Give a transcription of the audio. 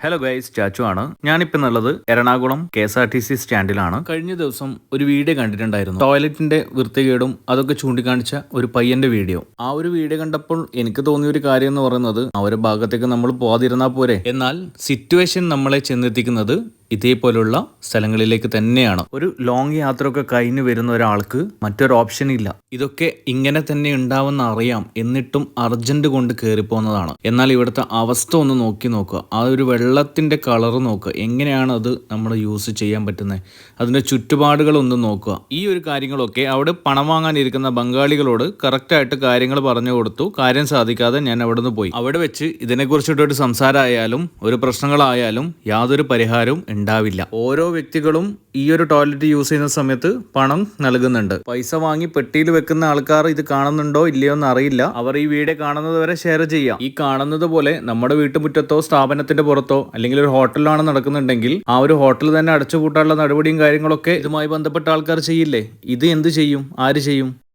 Hello guys ചാച്ചു ആണ്. ഞാനിപ്പോൾ ഉള്ളത് Ernakulam K S R T C സ്റ്റാൻഡിലാണ്. കഴിഞ്ഞ ദിവസം ഒരു വീഡിയോ കണ്ടിട്ടുണ്ടായിരുന്നു. ടോയ്ലറ്റിന്റെ വൃത്തികേടും അതൊക്കെ ചൂണ്ടിക്കാണിച്ച ഒരു പയ്യന്റെ വീഡിയോ. ആ ഒരു വീഡിയോ കണ്ടപ്പോൾ എനിക്ക് തോന്നിയ ഒരു കാര്യം എന്ന് പറയുന്നത് ആ ഒരു ഭാഗത്തേക്ക് നമ്മൾ പോകാതിരുന്നാൽ പോരെ. എന്നാൽ സിറ്റുവേഷൻ നമ്മളെ ചെന്നെത്തിക്കുന്നത് ഇതേപോലുള്ള സ്ഥലങ്ങളിലേക്ക് തന്നെയാണ്. ഒരു ലോങ് യാത്രയൊക്കെ കഴിഞ്ഞു വരുന്ന ഒരാൾക്ക് മറ്റൊരു ഓപ്ഷൻ ഇല്ല. ഇതൊക്കെ ഇങ്ങനെ തന്നെ ഉണ്ടാവുന്ന അറിയാം എന്നിട്ടും അർജന്റ് കൊണ്ട് കയറിപ്പോകുന്നതാണ് എന്നാൽ ഇവിടുത്തെ അവസ്ഥ ഒന്ന് നോക്കി നോക്കുക. ആ ഒരു വെള്ളത്തിന്റെ കളർ നോക്കുക. എങ്ങനെയാണ് അത് നമ്മൾ യൂസ് ചെയ്യാൻ പറ്റുന്നത്? അതിന്റെ ചുറ്റുപാടുകൾ ഒന്ന് നോക്കുക. ഈ ഒരു കാര്യങ്ങളൊക്കെ അവിടെ പണം വാങ്ങാനിരിക്കുന്ന ബംഗാളികളോട് കറക്റ്റായിട്ട് കാര്യങ്ങൾ പറഞ്ഞു കൊടുത്തു. കാര്യം സാധിക്കാതെ ഞാൻ അവിടെ നിന്ന് പോയി. അവിടെ വെച്ച് ഇതിനെക്കുറിച്ചിട്ടൊരു സംസാരമായാലും ഒരു പ്രശ്നങ്ങളായാലും യാതൊരു പരിഹാരവും ഉണ്ടാവില്ല. ഓരോ വ്യക്തികളും ഈ ഒരു ടോയ്ലറ്റ് യൂസ് ചെയ്യുന്ന സമയത്ത് പണം നൽകുന്നുണ്ട്. പൈസ വാങ്ങി പെട്ടിയിൽ വെക്കുന്ന ആൾക്കാർ ഇത് കാണുന്നുണ്ടോ ഇല്ലയോ എന്ന് അറിയില്ല. അവർ ഈ വീഡിയോ കാണുന്നത് വരെ ഷെയർ ചെയ്യാം. ഈ കാണുന്നത് പോലെ നമ്മുടെ വീട്ടുമുറ്റത്തോ സ്ഥാപനത്തിന്റെ പുറത്തോ അല്ലെങ്കിൽ ഒരു ഹോട്ടലിലാണ് നടക്കുന്നുണ്ടെങ്കിൽ ആ ഒരു ഹോട്ടൽ തന്നെ അടച്ചുപൂട്ടാനുള്ള നടപടിയും കാര്യങ്ങളൊക്കെ ഇതുമായി ബന്ധപ്പെട്ട ആൾക്കാർ ചെയ്യില്ലേ? ഇത് എന്ത് ചെയ്യും? ആര് ചെയ്യും?